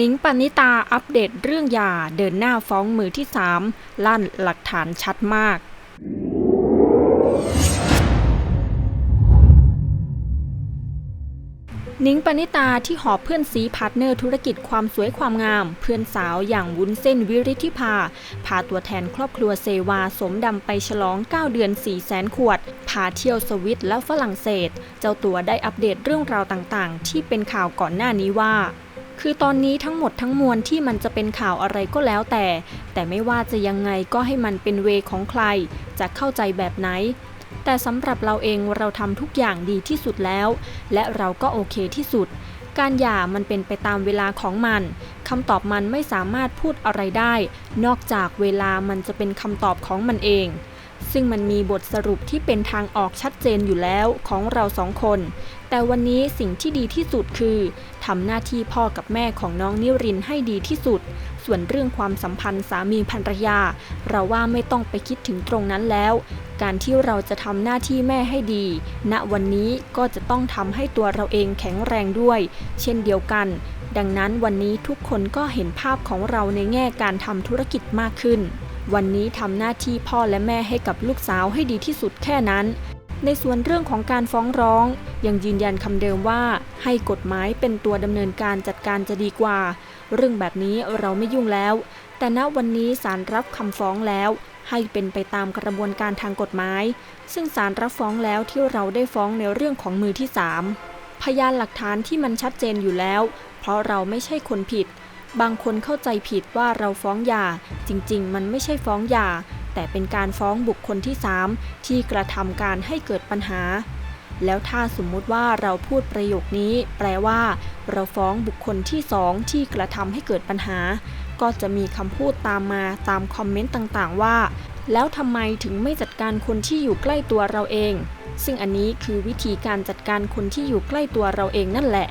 นิงปณิตาอัปเดตเรื่องยาเดินหน้าฟ้องมือที่ 3 ลั่นหลักฐานชัดมาก นิงปณิตาที่หอบเพื่อนซีพาร์ทเนอร์ธุรกิจความสวยความงาม เพื่อนสาวอย่างวุ้นเส้นวิริธิภา พาตัวแทนครอบครัวเซวาสมดำไปฉลอง 9 เดือน4แสนขวด พาเที่ยวสวิตและฝรั่งเศส เจ้าตัวได้อัปเดตเรื่องราวต่างๆ ที่เป็นข่าวก่อนหน้านี้ว่า คือตอนนี้ทั้งหมดทั้งมวลที่มันจะเป็นข่าวอะไรก็แล้วแต่ แต่ไม่ว่าจะยังไงก็ให้มันเป็นเวของใคร จะเข้าใจแบบไหน แต่สำหรับเราเองเราทำทุกอย่างดีที่สุดแล้ว และเราก็โอเคที่สุด การหย่ามันเป็นไปตามเวลาของมันคำตอบมันไม่สามารถพูดอะไรได้ นอกจากเวลามันจะเป็นคำตอบของมันเอง ซึ่งมันมีบทสรุปที่เป็นทางออกชัดเจนอยู่แล้วของเราสองคน แต่วันนี้สิ่งที่ดีที่สุดคือทำหน้าที่พ่อกับแม่ของน้องนิรินให้ดีที่สุด ส่วนเรื่องความสัมพันธ์สามีภรรยา เราว่าไม่ต้องไปคิดถึงตรงนั้นแล้ว การที่เราจะทำหน้าที่แม่ให้ดี ณวันนี้ก็จะต้องทำให้ตัวเราเองแข็งแรงด้วย เช่นเดียวกัน ดังนั้นวันนี้ทุกคนก็เห็นภาพของเราในแง่การทำธุรกิจมากขึ้น วันนี้ทำหน้าที่พ่อและแม่ให้กับลูกสาวให้ดีที่สุดแค่นั้น ในส่วนเรื่องของการฟ้องร้อง ยังยืนยันคำเดิมว่า ให้กฎหมายเป็นตัวดำเนินการจัดการจะดีกว่า เรื่องแบบนี้เราไม่ยุ่งแล้ว แต่ณวันนี้ศาลรับคำฟ้องแล้ว ให้เป็นไปตามกระบวนการทางกฎหมาย ซึ่งศาลรับฟ้องแล้วที่เราได้ฟ้องในเรื่องของมือที่3พยานหลักฐานที่มันชัดเจนอยู่แล้ว เพราะเราไม่ใช่คนผิด บางคนเข้าใจผิดว่าเราฟ้องหย่า จริงๆ มันไม่ใช่ฟ้องหย่า แต่เป็นการฟ้องบุคคลที่ 3 ที่กระทำการให้เกิดปัญหา แล้วถ้าสมมุติว่าเราพูดประโยคนี้ แปลว่า เราฟ้องบุคคลที่สองที่กระทำให้เกิดปัญหา ก็จะมีคำพูดตามมาตามคอมเมนต์ต่างๆ ว่า แล้วทำไมถึงไม่จัดการคนที่อยู่ใกล้ตัวเราเอง ซึ่งอันนี้คือวิธีการจัดการคนที่อยู่ใกล้ตัวเราเองนั่นแหละ